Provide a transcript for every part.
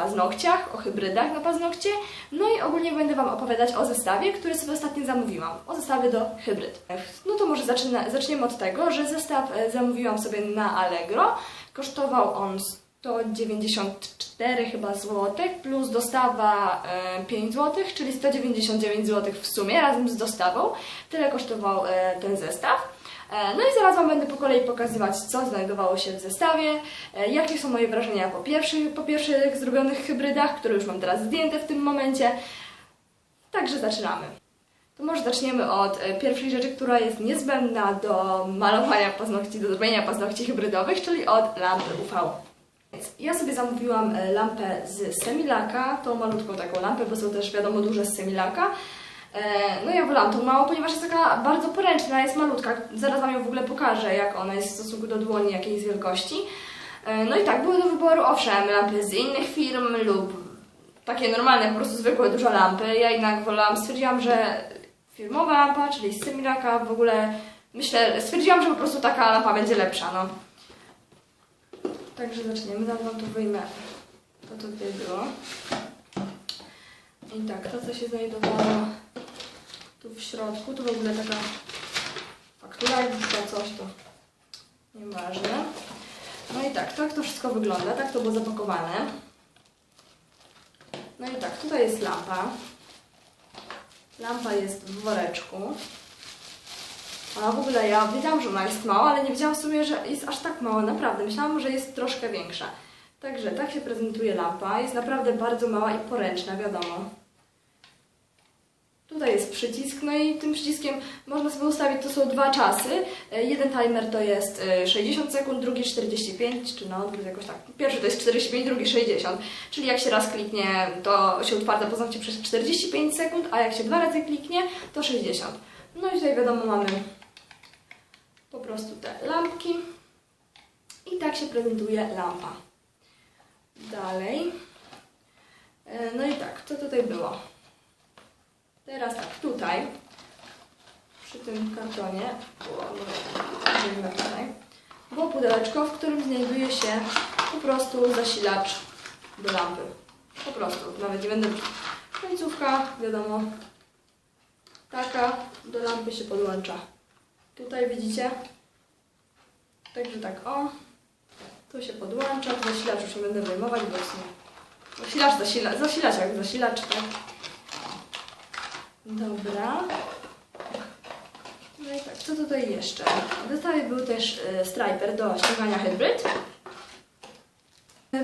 paznokciach, o hybrydach na paznokcie. No i ogólnie będę Wam opowiadać o zestawie, który sobie ostatnio zamówiłam. O zestawie do hybryd. No to może zaczyna, zaczniemy od tego, że zestaw e, zamówiłam sobie na Allegro. Kosztował on 194 chyba złotych, plus dostawa e, 5 zł, czyli 199 zł w sumie razem z dostawą. Tyle kosztował e, ten zestaw. E, No i zaraz Wam będę po kolei pokazywać, co znajdowało się w zestawie, e, jakie są moje wrażenia po pierwszych, po pierwszych zrobionych hybrydach, które już mam teraz zdjęte w tym momencie. Także zaczynamy. To może zaczniemy od e, pierwszej rzeczy, która jest niezbędna do malowania paznokci, do zrobienia paznokci hybrydowych, czyli od lampy UV. Ja sobie zamówiłam lampę z Semilaka, tą malutką taką lampę, bo są też wiadomo duże z Semilaka. E, No ja wolałam tą małą, ponieważ jest taka bardzo poręczna, jest malutka. Zaraz Wam ją w ogóle pokażę, jak ona jest w stosunku do dłoni, jakiej jest wielkości. E, No i tak, były do wyboru owszem, lampy z innych firm lub takie normalne, po prostu zwykłe, duże lampy. Ja jednak wolałam, stwierdziłam, że firmowa lampa, czyli z Semilaka w ogóle, myślę, stwierdziłam, że po prostu taka lampa będzie lepsza, no. Także zaczniemy, zaraz Wam tu wyjmę to, co tutaj było. I tak, to co się znajdowało tu w środku, to w ogóle taka faktura, jak to coś, to nieważne. No i tak, tak to wszystko wygląda, tak to było zapakowane. No i tak, tutaj jest lampa. Lampa jest w woreczku. A w ogóle ja wiedziałam, że ona jest mała, ale nie wiedziałam w sumie, że jest aż tak mała, naprawdę. Myślałam, że jest troszkę większa. Także tak się prezentuje lampa. Jest naprawdę bardzo mała i poręczna, wiadomo. Tutaj jest przycisk, no i tym przyciskiem można sobie ustawić, to są dwa czasy. E, Jeden timer to jest e, 60 sekund, drugi 45, czy na odwrót jakoś tak. Pierwszy to jest 45, drugi 60. Czyli jak się raz kliknie, to się utwarza paznokcie przez 45 sekund, a jak się dwa razy kliknie, to 60. No i tutaj wiadomo mamy po prostu te lampki. I tak się prezentuje lampa. Dalej. E, No i tak, co tutaj było? Teraz tak, tutaj, przy tym kartonie, weźmiemy tutaj, było pudełeczko, w którym znajduje się po prostu zasilacz do lampy. Po prostu, nawet nie będę... Końcówka, wiadomo, taka do lampy się podłącza. Tutaj widzicie? Także tak, o, tu się podłącza, zasilacz już nie będę wyjmować, bo w sumie zasilacz, zasila, zasilacz jak zasilacz, tak? Dobra. No i tak, co tutaj jeszcze? W zestawie był też e, striper do ściągania hybryd.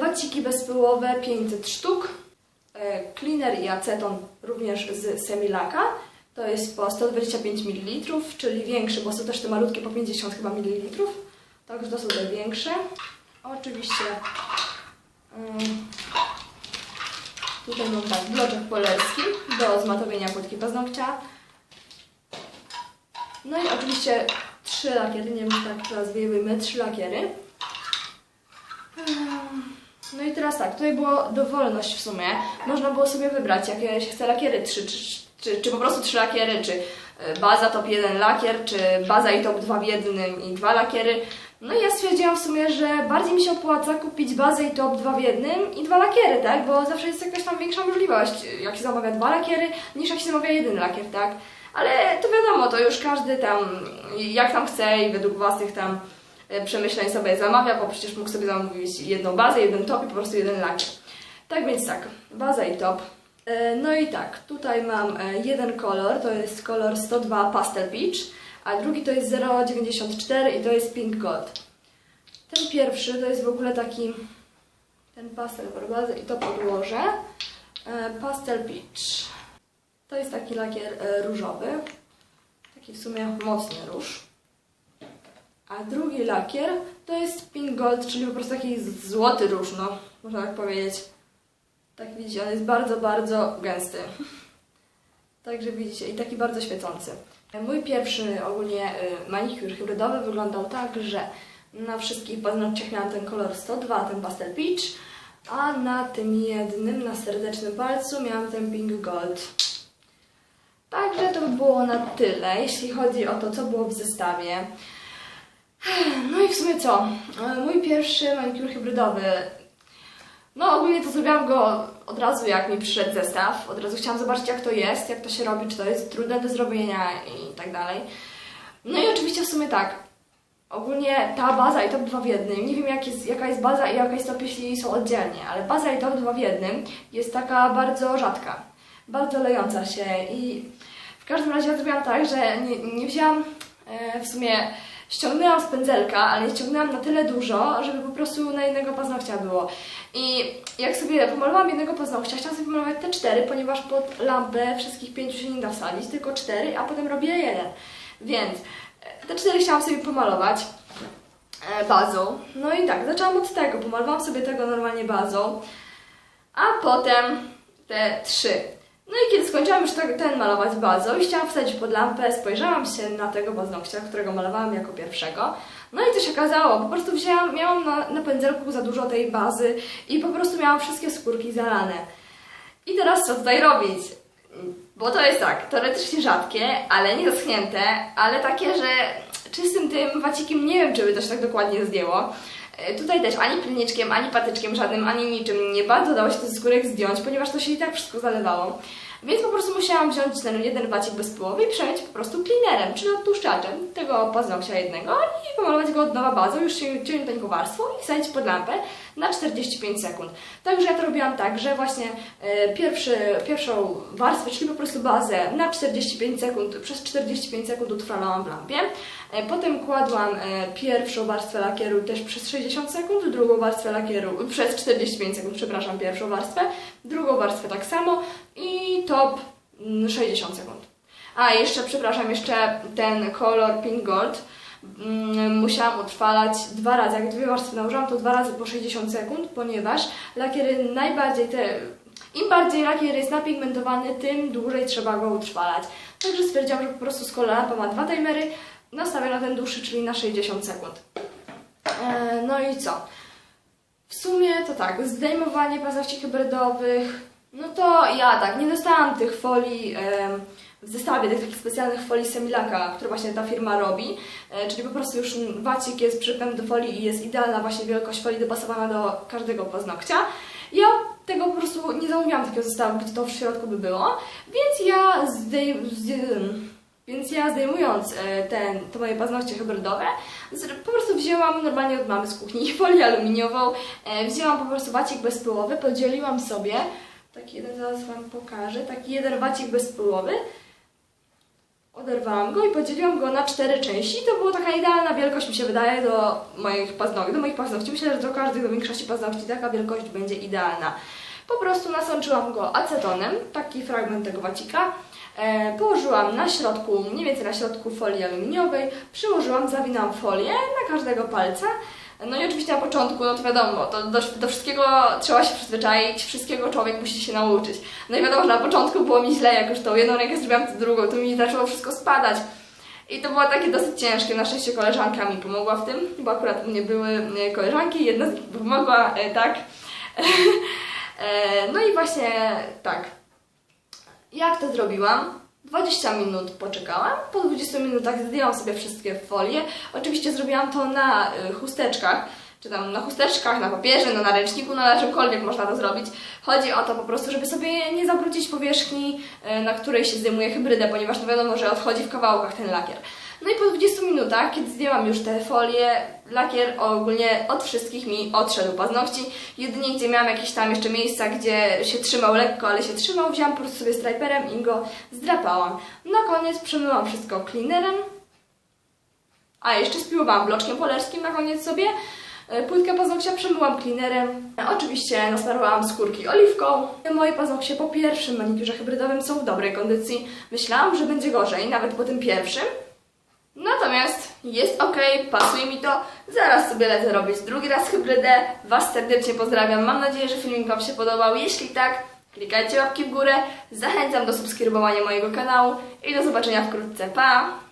Waciki bezpyłowe 500 sztuk. E, Cleaner i aceton również z Semilaka. To jest po 125 ml, czyli większy, bo są też te malutkie po 50 chyba ml. Także to są te większe. Oczywiście ym, Tutaj mam tak, bloczek polerski do zmatowienia płytki paznokcia. No i oczywiście trzy lakiery, nie wiem czy tak teraz trzy lakiery. No i teraz tak, tutaj było dowolność w sumie. Można było sobie wybrać, jakie się chce lakiery, trzy, czy, czy, czy po prostu trzy lakiery, czy baza top 1 lakier, czy baza i top 2 w jednym i dwa lakiery. No i ja stwierdziłam w sumie, że bardziej mi się opłaca kupić bazę i top 2 w jednym i dwa lakiery, tak? Bo zawsze jest jakaś tam większa możliwość, jak się zamawia dwa lakiery, niż jak się zamawia jeden lakier, tak? Ale to wiadomo, to już każdy tam, jak tam chce i według własnych tam e, przemyśleń sobie zamawia, bo przecież mógł sobie zamówić jedną bazę, jeden top i po prostu jeden lakier. Tak więc tak, baza i top. E, No i tak, tutaj mam e, jeden kolor, to jest kolor 102 Pastel Peach, a drugi to jest 0,94 i to jest Pink Gold. Ten pierwszy to jest w ogóle taki, ten pastel barbazy i to podłoże. E, Pastel Peach. To jest taki lakier różowy, taki w sumie mocny róż. A drugi lakier to jest Pink Gold, czyli po prostu taki złoty róż, no, można tak powiedzieć. Tak widzicie, on jest bardzo, bardzo gęsty. Także widzicie, i taki bardzo świecący. Mój pierwszy ogólnie y, manikur hybrydowy wyglądał tak, że na wszystkich paznokciach miałam ten kolor 102, ten pastel peach, a na tym jednym, na serdecznym palcu miałam ten pink gold. Także to by było na tyle, jeśli chodzi o to, co było w zestawie. No i w sumie co? E, Mój pierwszy manikur hybrydowy No ogólnie to zrobiłam go od razu jak mi przyszedł zestaw. Od razu chciałam zobaczyć jak to jest, jak to się robi, czy to jest trudne do zrobienia i tak dalej. No i oczywiście w sumie tak. Ogólnie ta baza i top 2 w jednym, nie wiem jak jest, jaka jest baza i jaka jest top jeśli są oddzielnie, ale baza i top 2 w jednym jest taka bardzo rzadka, bardzo lejąca się i w każdym razie ja zrobiłam tak, że nie, nie wzięłam e, w sumie ściągnęłam z pędzelka, ale ściągnęłam na tyle dużo, żeby po prostu na jednego paznokcia było. I jak sobie pomalowałam jednego paznokcia, chciałam sobie pomalować te cztery, ponieważ pod lampę wszystkich pięciu się nie da wsadzić, tylko cztery, a potem robię jeden. Więc e, te cztery chciałam sobie pomalować e, bazą. No i tak, zaczęłam od tego, pomalowałam sobie tego normalnie bazą, a potem te trzy. No i kiedy skończyłam już te- ten malować bazą i chciałam wsadzić pod lampę, spojrzałam się na tego paznokcia, którego malowałam jako pierwszego. No i co się okazało? Po prostu wzięłam, miałam na, na pędzelku za dużo tej bazy i po prostu miałam wszystkie skórki zalane. I teraz co tutaj robić? Bo to jest tak, teoretycznie rzadkie, ale nie zaschnięte, ale takie, że czystym tym wacikiem nie wiem, czy by to się tak dokładnie zdjęło. E, Tutaj też ani pilniczkiem, ani patyczkiem żadnym, ani niczym nie bardzo dało się to skórek zdjąć, ponieważ to się i tak wszystko zalewało. Więc po prostu musiałam wziąć ten jeden wacik bezpyłowy i przemyć po prostu cleanerem, czyli odtłuszczaczem tego paznokcia jednego i pomalować go od nowa bazą, już się cieniuteńką warstwą i wsadzić pod lampę na 45 sekund. Także ja to robiłam tak, że właśnie e, pierwszy, pierwszą warstwę, czyli po prostu bazę na 45 sekund, przez 45 sekund utrwalałam w lampie. E, Potem kładłam e, pierwszą warstwę lakieru też przez 60 sekund, drugą warstwę lakieru przez 45 sekund, przepraszam, pierwszą warstwę, drugą warstwę tak samo i top mm, 60 sekund. A jeszcze, przepraszam, jeszcze ten kolor Pink Gold mm, musiałam utrwalać dwa razy. Jak dwie warstwy nałożyłam, to dwa razy po 60 sekund, ponieważ lakiery najbardziej te... Im bardziej lakier jest napigmentowany, tym dłużej trzeba go utrwalać. Także stwierdziłam, że po prostu skoro lampa ma dwa timery, nastawię na ten dłuższy, czyli na 60 sekund. E, no i co? W sumie to tak, zdejmowanie paznokci hybrydowych, no to ja tak, nie dostałam tych folii em, w zestawie, tych takich specjalnych folii Semilaka, które właśnie ta firma robi, e, czyli po prostu już wacik jest przypięty do folii i jest idealna właśnie wielkość folii dopasowana do każdego paznokcia. Ja tego po prostu nie zamówiłam takiego zestawu, gdzie to w środku by było, więc ja zdej... więc ja zdejmując e, ten, to moje paznokcie hybrydowe, po prostu wzięłam normalnie od mamy z kuchni folię aluminiową, e, wzięłam po prostu wacik bezpyłowy, podzieliłam sobie, taki jeden zaraz Wam pokażę, taki jeden wacik bezpyłowy, oderwałam go i podzieliłam go na cztery części. To była taka idealna wielkość, mi się wydaje, do moich paznokci. Do moich paznokci. Myślę, że do każdych, do większości paznokci taka wielkość będzie idealna. Po prostu nasączyłam go acetonem, taki fragment tego wacika. E, położyłam na środku, mniej więcej na środku folii aluminiowej, przyłożyłam, zawinęłam folię na każdego palca. No i oczywiście na początku, no to wiadomo, to do, do wszystkiego trzeba się przyzwyczaić, wszystkiego człowiek musi się nauczyć. No i wiadomo, że na początku było mi źle, jak już tą jedną rękę zrobiłam, to drugą, to mi zaczęło wszystko spadać. I to było takie dosyć ciężkie, na szczęście koleżanka mi pomogła w tym, bo akurat u mnie były e, koleżanki, jedna z nich pomogła, e, tak. E, No i właśnie tak. Jak to zrobiłam? 20 minut poczekałam, po 20 minutach zdjęłam sobie wszystkie folie. Oczywiście zrobiłam to na y, chusteczkach, czy tam na chusteczkach, na papierze, no na ręczniku, no na czymkolwiek można to zrobić. Chodzi o to po prostu, żeby sobie nie zabrudzić powierzchni, y, na której się zdejmuje hybrydę, ponieważ no wiadomo, że odchodzi w kawałkach ten lakier. No i po 20 minutach, kiedy zdjęłam już te folie, lakier ogólnie od wszystkich mi odszedł paznokci. Jedynie gdzie miałam jakieś tam jeszcze miejsca, gdzie się trzymał lekko, ale się trzymał, wzięłam po prostu sobie striperem i go zdrapałam. Na koniec przemyłam wszystko cleanerem. A, jeszcze spiłowałam bloczkiem polerskim na koniec sobie. E, Płytkę paznokcia przemyłam cleanerem. Oczywiście nasmarowałam skórki oliwką. Moje paznokcie po pierwszym manikurze hybrydowym są w dobrej kondycji. Myślałam, że będzie gorzej, nawet po tym pierwszym. Natomiast jest ok, pasuje mi to. Zaraz sobie lecę robić drugi raz hybrydę. Was serdecznie pozdrawiam. Mam nadzieję, że filmik Wam się podobał. Jeśli tak, klikajcie łapki w górę. Zachęcam do subskrybowania mojego kanału i do zobaczenia wkrótce. Pa!